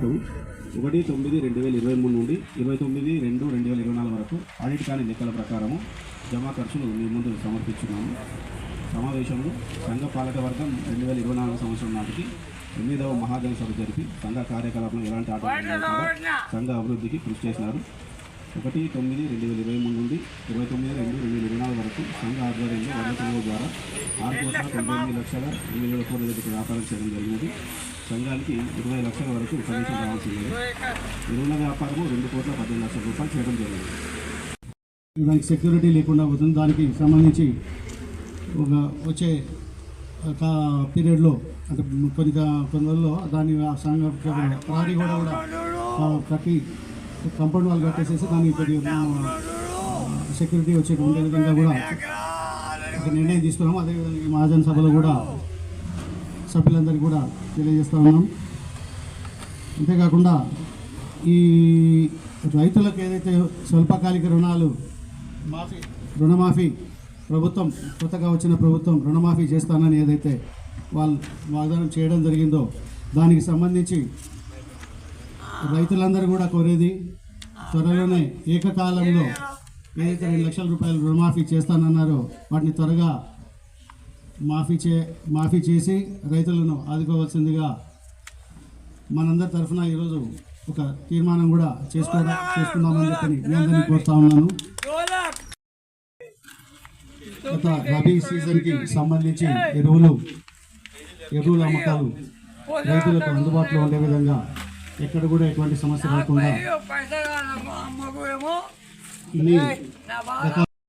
పాటు ఒకటి తొమ్మిది రెండు వేల ఇరవై మూడు నుండి ఇరవై తొమ్మిది రెండు రెండు వేల ఇరవై నాలుగు వరకు ఆడిట్ కాని లెక్కల ప్రకారము జమా ఖర్చులు మీ ముందు సమర్పించున్నాము సమావేశంలో సంఘ పాలక వర్గం రెండు వేల ఇరవై నాలుగు సంవత్సరం నాటికి ఎనిమిదవ మహాజన సభ జరిపి సంఘ కార్యకలాపంలో ఎలాంటి ఆటంకం సంఘ అభివృద్ధికి కృషి చేసినారు. ఒకటి తొమ్మిది రెండు వేల ఇరవై మూడు నుండి ఇరవై తొమ్మిది రెండు రెండు వేల ఇరవై నాలుగు వరకు సంఘ ఆధ్వర్యంలో వడ్ల ద్వారా ఆరు కోట్ల తొంభై ఎనిమిది లక్షల ఎనిమిది వేల కోట్ల దగ్గర వ్యాపారం చేయడం జరిగినది. సంఘానికి ఇరవై లక్షల వరకు కమిషన్ రావాల్సింది. ఎరువుల వ్యాపారము రెండు కోట్ల పద్దెనిమిది లక్షల రూపాయలు చేయడం జరిగింది. దానికి సెక్యూరిటీ లేకుండా పోతుంది. దానికి సంబంధించి ఒక వచ్చే పీరియడ్లో అంటే కొన్ని కొన్ని రోజుల్లో దాని ఆ సంఘ ప్రహరీ కూడా కూడా కట్టి కంపౌండ్ వాళ్ళు కట్టేసేసి దానికి కొద్దిగా సెక్యూరిటీ వచ్చేటువంటి విధంగా కూడా ఒక నిర్ణయం తీసుకున్నాము. అదేవిధంగా ఈ మహాజన సభలో కూడా సభ్యులందరికీ కూడా తెలియజేస్తా ఉన్నాం. అంతేకాకుండా ఈ రైతులకు ఏదైతే స్వల్పకాలిక రుణాలు మాఫీ రుణమాఫీ ప్రభుత్వం కొత్తగా వచ్చిన ప్రభుత్వం రుణమాఫీ చేస్తానని ఏదైతే వాళ్ళు వాగ్దానం చేయడం జరిగిందో దానికి సంబంధించి రైతులందరూ కూడా కోరేది త్వరలోనే ఏకకాలంలో ఏదైతే రెండు లక్షల రూపాయలు రుణమాఫీ చేస్తానన్నారో వాటిని త్వరగా మాఫీ చే మాఫీ చేసి రైతులను ఆదుకోవాల్సిందిగా మనందరి తరఫున ఈరోజు ఒక తీర్మానం కూడా చేసుకోవడం చేసుకుందామని చెప్పని మీ అందరినీ కోరుతా ఉన్నాను. గత రబీ సీజన్కి సంబంధించి ఎరువులు ఎరువుల అమ్మకాలు రైతులకు అందుబాటులో ఉండే విధంగా ఎక్కడ కూడా ఎటువంటి సమస్య రాకుండా